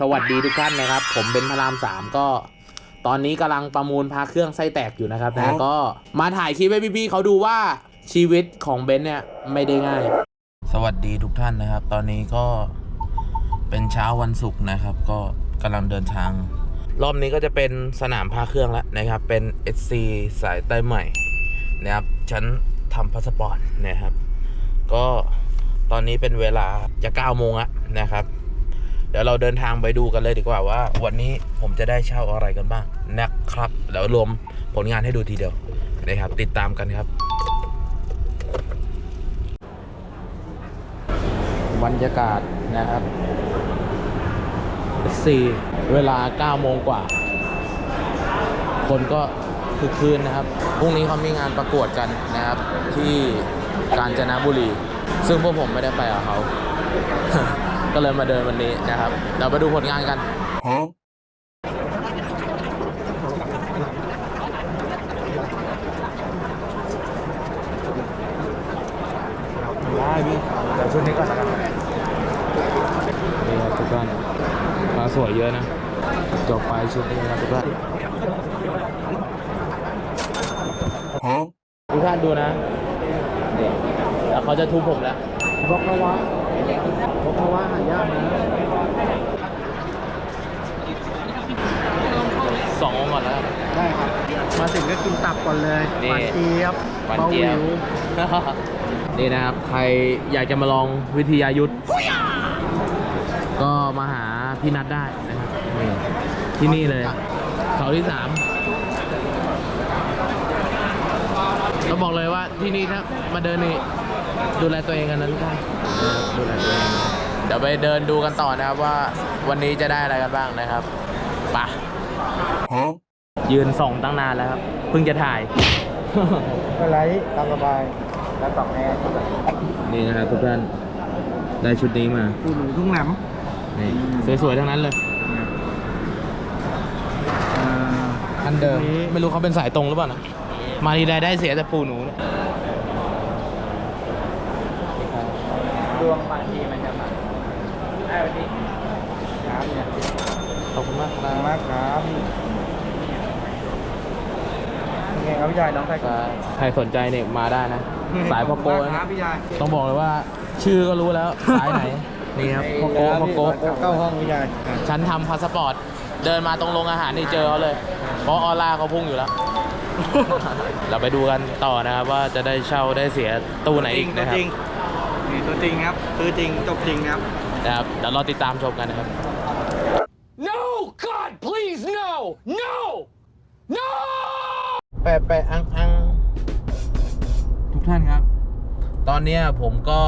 สวัสดีทุกท่านนะครับ ผมเป็นพระรามสามก็ ตอนนี้กำลังประมูลพาเครื่องไส้แตกอยู่นะครับนะก็มาถ่ายคลิปให้พี่ๆเขาดูว่าชีวิตของเบนซ์เนี่ยไม่ได้ง่าย สวัสดีทุกท่านนะครับ ตอนนี้ก็เป็นเช้าวันศุกร์นะครับ ก็กำลังเดินทาง รอบนี้ก็จะเป็นสนามพาเครื่องแล้วนะครับ เป็น SC สายใต้ใหม่นะครับฉันทำพาสปอร์ตนะครับ ก็ตอนนี้เป็นเวลาจะ9โมงแล้วนะครับเดี๋ยวเราเดินทางไปดูกันเลยดีกว่าว่า วันนี้ผมจะได้เช่าอะไรกันบ้างนะครับเดี๋ยวรวมผลงานให้ดูทีเดียวนะครับติดตามกันครับ บรรยากาศนะครับสี่เวลา9โมงกว่า คนก็คือคืนนะครับพรุ่งนี้เขามีงานประกวดกันนะครับ ที่กาญจนบุรี ซึ่งพวกผมไม่ได้ไปกับเขา ก็เลยมาเดินวันนี้นะครับเดี๋ยวไปดูผลงานกันได้พี่เดี๋ยวชุดนี้ก่อนแล้วกันนี่ครับทุกท่านมาสวยเยอะนะจบไปชุดนี้ครับทุกท่านทุกท่านดูนะนี่แล้วเขาจะทุบผมแล้ว บล็อกนวะบล็อกนวะหายากนะสององค์ก่อนแล้วกันได้ครับ มาถึงก็กินตับก่อนเลยนี่ หวานเจี๊ยบหวานเจี๊ยบ บาหวิวนี่นะครับ ใครอยากจะมาลองวิทยายุทธก็มาหาพี่นัดได้นะครับนี่ที่นี่เลยเสาร์ที่สามเราบอกเลยว่าที่นี่ถ้ามาเดินนี่ ดูแลตัวเองกันนะทุกท่านนะครับดูแลตัวเองเดี๋ยวไปเดินดูกันต่อนะครับว่าวันนี้จะได้อะไรกันบ้างนะครับไปะยืนส่องตั้งนานแล้วครับ เพิ่งจะถ่ายเป็นไรตามสบายแล้วสองแอร์นี่นะครับทุกท่านได้ชุดนี้มาปูหนูทุ่งหนนี่สวยๆทั้งนั้นเลยำอ่าอันเดิมนี้ไม่รู้เขาเป็นสายตรงหรือเปล่านะมาทีใดได้เสียแต่ปูหนูเนี่ย ดวงบางทีมันจะมาได้วันนี้ครับเนี่ยขอบคุณมากคขอบรัคุณบมากครับยังไงครับพี่ชายน้องใครใครสนใจเนี่ยมาได้นะ สายพอโกขบคุณนะมากครับพี่ชายต้องบอกเลยว่า ชื่อก็รู้แล้วสายไหนนี่ครับพอโกพอโกเข้าห้องพี่ชายฉันทำพาสปอร์ตเดินมาตรงโรงอาหารนี่เจอเขาเลย เพราะออร่าเขาพุ่งอยู่แล้ว เราไปดูกันต่อนะครับว่าจะได้เช่าได้เสียตู้ไหนอีกนะครับ นี่ตัวจริงครับคือจริงจบจริงครับนะครับเดี๋ยวรอติดตามชมกันนะครับ No! God, please, no! No! No! แปะแปะอังอังทุกท่านครับ ตอนเนี้ยผมก็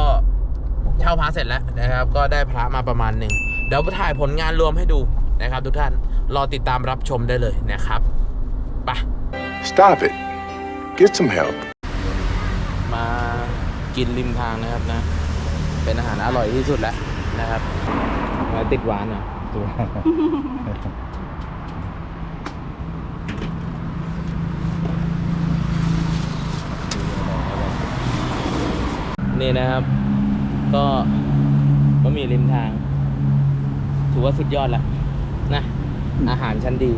เช่าพระเสร็จแล้วนะครับ ก็ได้พระมาประมาณหนึ่งเดี๋ยวไปถ่ายผลงานรวมให้ดูนะครับ ทุกท่านรอติดตามรับชมได้เลยนะครับไป Stop it. Get some help. กินริมทางนะครับนะ เป็นอาหารอร่อยที่สุดแล้วนะครับมาติดหวานหน่อยนี่นะครับ ก็บะหมี่ริมทาง ถือว่าสุดยอดล้วนะ อาหารชั้นดี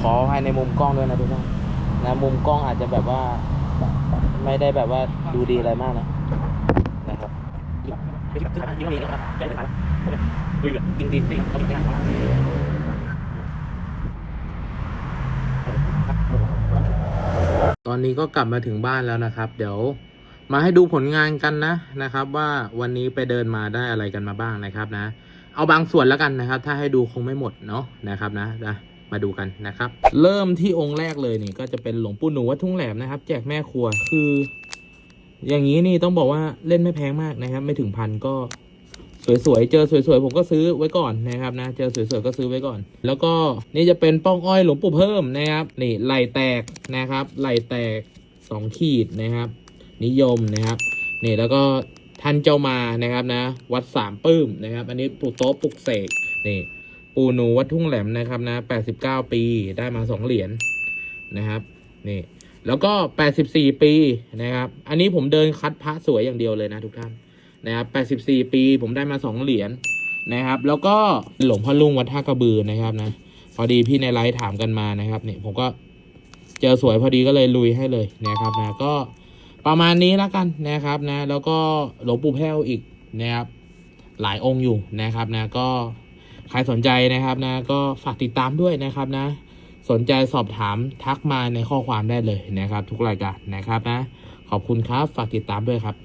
ขอให้ในมุมกล้องด้วยนะทุกท่านนะมุมกล้องอาจจะแบบว่า ไม่ได้แบบว่าดูดีอะไรมากนะนะครับกินดีตอนนี้ก็กลับมาถึงบ้านแล้วนะครับ เดี๋ยวมาให้ดูผลงานกันนะนะครับ ว่าวันนี้ไปเดินมาได้อะไรกันมาบ้างนะครับนะ เอาบางส่วนแล้วกันนะครับ ถ้าให้ดูคงไม่หมดเนาะนะครับนะนะ มาดูกันนะครับ เริ่มที่องค์แรกเลยนี่ก็จะเป็นหลวงปู่หนูวัดทุ่งแหลมนะครับ แจกแม่ครัวคือ อย่างนี้นี่ต้องบอกว่าเล่นไม่แพงมากนะครับ ไม่ถึงพันก็สวยๆ เจอสวยๆ ผมก็ซื้อไว้ก่อนนะครับนะ เจอสวยๆ ก็ซื้อไว้ก่อน แล้วก็นี่จะเป็นป้องอ้อยหลวงปู่เพิ่มนะครับ นี่ไหลแตกนะครับ ไหลแตกสองขีดนะครับ นิยมนะครับ นี่แล้วก็ท่านเจ้ามานะครับนะ วัดสามปื้มนะครับ อันนี้ปลูกโต๊ะปลูกเสกนี่ ปูนูวัดทุ่งแหลมนะครับนะแปดสิบเก้าปีได้มาสองเหรียญนะครับนี่แล้วก็แปดสิบสี่ปีนะครับ อันนี้ผมเดินคัดพระสวยอย่างเดียวเลยนะทุกท่านนะครับแปดสิบสี่ปีผมได้มาสองเหรียญนะครับ แล้วก็หลวงพ่อลุงวัดท่ากระบือนะครับนะพอดีพี่ในไลฟ์ถามกันมานะครับเนี่ยผมก็เจอสวยพอดีก็เลยลุยให้เลยนะครับนะก็ประมาณนี้แล้วกันนะครับนะ แล้วก็หลวงปู่แพ้วอีกนะครับหลายองค์อยู่นะครับนะก็ ใครสนใจนะครับนะ ก็ฝากติดตามด้วยนะครับนะ สนใจสอบถามทักมาในข้อความได้เลยนะครับ ทุกรายการนะครับนะ ขอบคุณครับ ฝากติดตามด้วยครับ